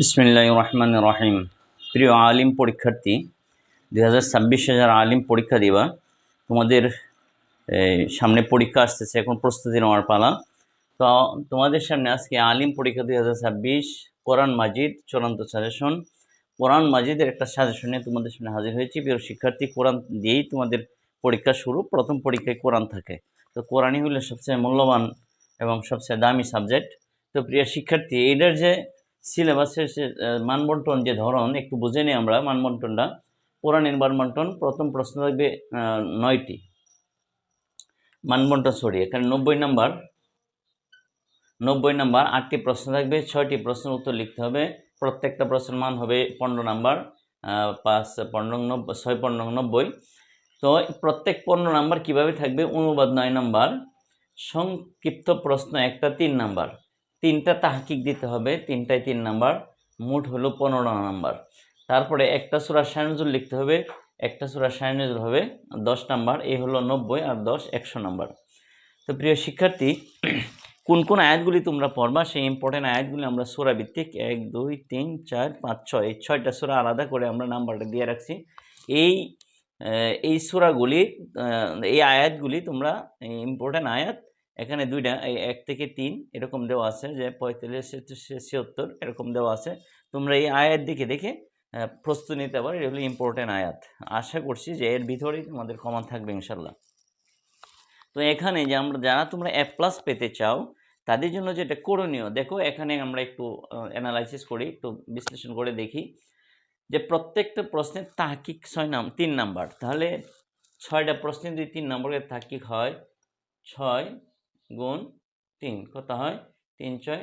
বিসমিল্লাহ রহমান রহিম প্রিয় আলিম পরীক্ষার্থী দুই হাজার ছাব্বিশে যারা আলিম পরীক্ষা দিবা। তোমাদের সামনে পরীক্ষা আসতেছে, এখন প্রস্তুতি নেওয়ার পালা। তো, তোমাদের সামনে আজকে আলিম পরীক্ষা দুই হাজার ছাব্বিশ, কোরআন মাজিদ, চূড়ান্ত সাজেশন। কোরআন মাজিদের একটা সাজেশন নিয়ে তোমাদের সামনে হাজির হয়েছি। প্রিয় শিক্ষার্থী, কোরআন দিয়েই তোমাদের পরীক্ষা শুরু। প্রথম পরীক্ষায় কোরআন থাকে। তো কোরআনই হলো সবচেয়ে মূল্যবান এবং সবচেয়ে দামি সাবজেক্ট। তো প্রিয় শিক্ষার্থী, এইটার যে সিলেবাসের মানবন্টন যে ধরন, একটু বুঝে নিই আমরা মানবন্টনটা। কোরআনের মানবন্টন, প্রথম প্রশ্ন থাকবে নয়টি। মানবন্টন সরি এখানে নব্বই নাম্বার। নব্বই নাম্বার, আটটি প্রশ্ন থাকবে, ছয়টি প্রশ্নের উত্তর লিখতে হবে। প্রত্যেকটা প্রশ্নের মান হবে পনেরো নাম্বার পাঁচ, পনেরো নব্বই ছয়, পনেরো, নব্বই। তো প্রত্যেক পনেরো নাম্বার কীভাবে থাকবে? অনুবাদ নয় নাম্বার। সংক্ষিপ্ত প্রশ্ন একটা, তিন নাম্বার। তিনটা তাহকিক দিতে হবে তিনটায় তিন নাম্বার, মোট হলো পনেরো নাম্বার। তারপরে একটা সুরা সায়নজুল লিখতে হবে, একটা সুরা সায়নজুল হবে দশ নাম্বার এই হলো নব্বই আর দশ একশো নাম্বার। তো প্রিয় শিক্ষার্থী, কোন কোন আয়াতগুলি তোমরা পড়বা, সেই ইম্পর্টেন্ট আয়াতগুলি আমরা সুরা ভিত্তিক এক, দুই, তিন, চার, পাঁচ, ছয়, এই ছয়টা সুরা আলাদা করে আমরা নাম্বারটা দিয়ে রাখছি। এই এই সুরাগুলি এই আয়াতগুলি তোমরা ইম্পর্টেন্ট আয়াত এখানে দুইটা, এই এক থেকে তিন এরকম দেওয়া আছে, যে পঁয়তাল্লিশ ছিয়াত্তর এরকম দেওয়া আছে। তোমরা এই আয়াত দিকে দেখে প্রস্তুতি নিতে পারো, এগুলো ইম্পর্টেন্ট আয়াত। আশা করছি যে এর ভিতরেই তোমাদের কমন থাকবে ইনশাল্লাহ তো এখানে যে আমরা, যারা তোমরা এ প্লাস পেতে চাও, তাদের জন্য যেটা করণীয়, দেখো এখানে আমরা একটু অ্যানালাইসিস করি, একটু বিশ্লেষণ করে দেখি, যে প্রত্যেকটা প্রশ্নের তাহকিক ছয় নাম, তিন নাম্বার। তাহলে ছয়টা প্রশ্নে যদি তিন নম্বরের তাহকিক হয়, ছয় গুণ তিন, কত হয়? তিন ছয়,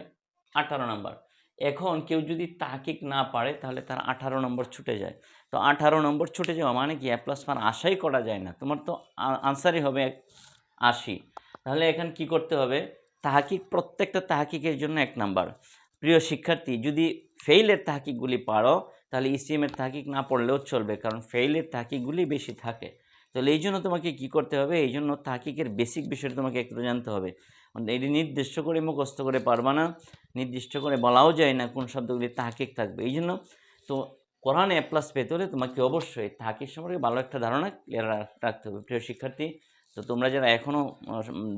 আঠারো নম্বর। এখন কেউ যদি তাহকিক না পারে, তাহলে তার আঠারো নম্বর ছুটে যায়। তো আঠারো নম্বর ছুটে যাওয়া মানে কি? এ প্লাস মান আশাই করা যায় না। তোমার তো আনসারই হবে আশি। তাহলে এখন কি করতে হবে? তাহাকিক, প্রত্যেকটা তাহাকিকের জন্য এক নাম্বার। প্রিয় শিক্ষার্থী, যদি ফেইলের তাহাকিকগুলি পারো, তাহলে ইসিএমের তাহাকিক না পড়লেও চলবে, কারণ ফেইলের তাহাকিকগুলি বেশি থাকে। তাহলে এই জন্য তোমাকে কি করতে হবে? এই জন্য তাহাকিকের বেসিক বিষয়টা তোমাকে একটু জানতে হবে। মানে এটি নির্দিষ্ট করে মুখস্থ করে পারবা না, নির্দিষ্ট করে বলাও যায় না কোন শব্দগুলি তাহাকিক থাকবে। এই জন্য তো কোরআনে এ প্লাস পেতে হলে তোমাকে অবশ্যই তাহাকিক সম্পর্কে ভালো একটা ধারণা ক্লিয়ার রাখতে হবে। প্রিয় শিক্ষার্থী, তো তোমরা যারা এখনও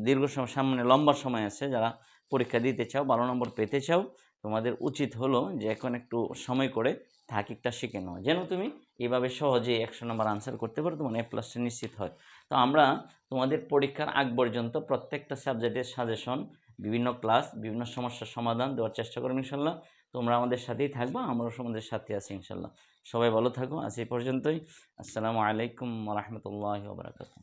দীর্ঘ সময় সামনে লম্বা সময় আছে, যারা পরীক্ষা দিতে চাও ভালো নম্বর পেতে চাও, তোমাদের উচিত হলো যে এখন একটু সময় করে তাহাকিকটা শিখে নেওয়া যেন তুমি? এইভাবে সহজে একশো নম্বর আনসার করতে পারো, তোমার এ প্লাসটা নিশ্চিত হয়। তো আমরা তোমাদের পরীক্ষার আগ পর্যন্ত প্রত্যেকটা সাবজেক্টের সাজেশন বিভিন্ন ক্লাস বিভিন্ন সমস্যার সমাধান দেওয়ার চেষ্টা করব ইনশাল্লাহ। তোমরা আমাদের সাথেই থাকব, আমরাও তোমাদের সাথে আছি ইনশাল্লাহ। সবাই ভালো থাকো, আজ এই পর্যন্তই। আসসালামু আলাইকুম রহমতুল্লাহ বারাকাতু